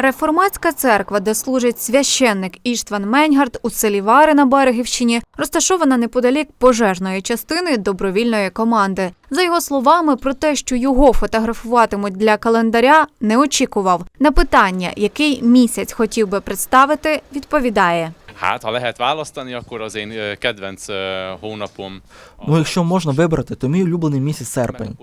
Реформатська церква, де служить священник Іштван Меньгард у селі Вари на Берегівщині, розташована неподалік пожежної частини добровільної команди. За його словами, про те, що його фотографуватимуть для календаря, не очікував. На питання, який місяць хотів би представити, відповідає. Hát, ha lehet választani, akkor az én kedvenc hónapom. Ну, якщо можна вибрати, то мій улюблений місяць серпень.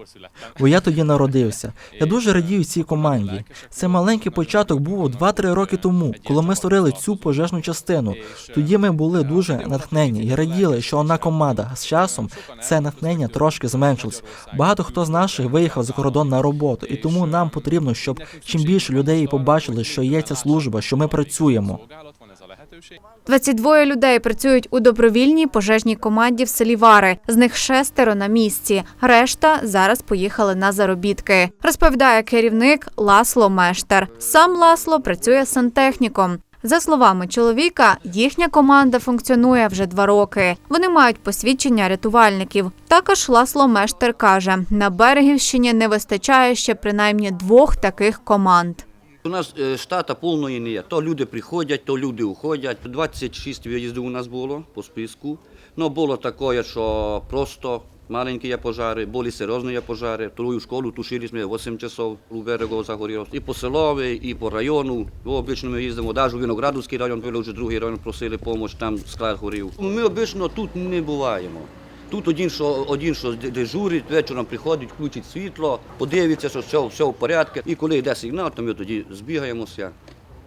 Бо я тоді народився. Я дуже радію цій команді. Це маленький початок був 2-3 роки тому, коли ми створили цю пожежну частину. Тоді ми були дуже натхнені і раділи, що одна команда з часом це натхнення трошки зменшилось. Багато хто з наших виїхав за кордон на роботу, і тому нам потрібно, щоб чим більше людей побачили, що є ця служба, що ми працюємо. Szolgálat van ez a lehetőség. 22 людей працюють у добровільній пожежній команді в селі Вари. З них шестеро на місці. Решта зараз поїхали на заробітки. Розповідає керівник Ласло Мештер. Сам Ласло працює сантехніком. За словами чоловіка, їхня команда функціонує вже два роки. Вони мають посвідчення рятувальників. Також Ласло Мештер каже, на Берегівщині не вистачає ще принаймні двох таких команд. У нас е, штата повної не є. То люди приходять, то люди уходять. 26 виїздів у нас було по списку. Ну було таке, що просто маленькі є пожари, були серйозні є пожари. Вторую школу тушили ми 8 часов у берегу загоріло. І по селові, і по району. Ну, обично ми їздимо, навіть у Виноградовський район, вже другий район, просили допомогу, там склад горів. Ми обично тут не буваємо. Тут один, що один, що дежурить, вечором приходить, включить світло, подивиться, що все, все в порядку. І коли йде сигнал, то ми тоді збігаємося,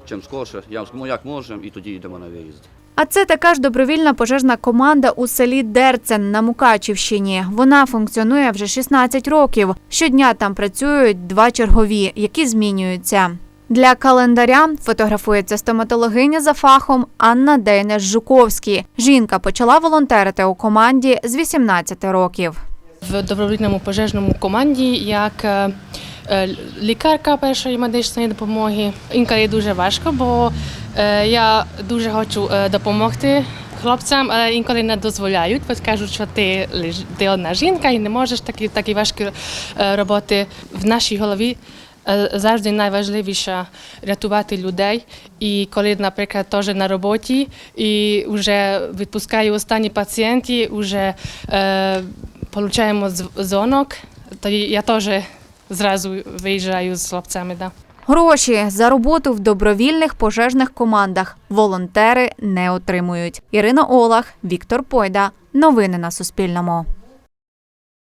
чим скорше, як, можемо, і тоді йдемо на виїзд. А це така ж добровільна пожежна команда у селі Дерцен на Мукачівщині. Вона функціонує вже 16 років. Щодня там працюють два чергові, які змінюються. Для календаря фотографується стоматологиня за фахом Анна Дейнеш Жуковський. Жінка почала волонтерити у команді з 18 років. в добровільному пожежному команді як е, е, лікарка першої медичної допомоги. Інколи дуже важко, бо е, я дуже хочу допомогти хлопцям, але інколи не дозволяють, бо кажуть, що ти, ти одна жінка і не можеш такі, такі важкі роботи в нашій голові. Е, Завжди найважливіше рятувати людей. І коли, наприклад, теж на роботі і вже відпускаю останні пацієнти, вже е, получаємо дзвонок, то я теж зразу виїжджаю з хлопцями. Да. Гроші за роботу в добровільних пожежних командах волонтери не отримують. Ірина Олах, Віктор Пойда. Новини на Суспільному.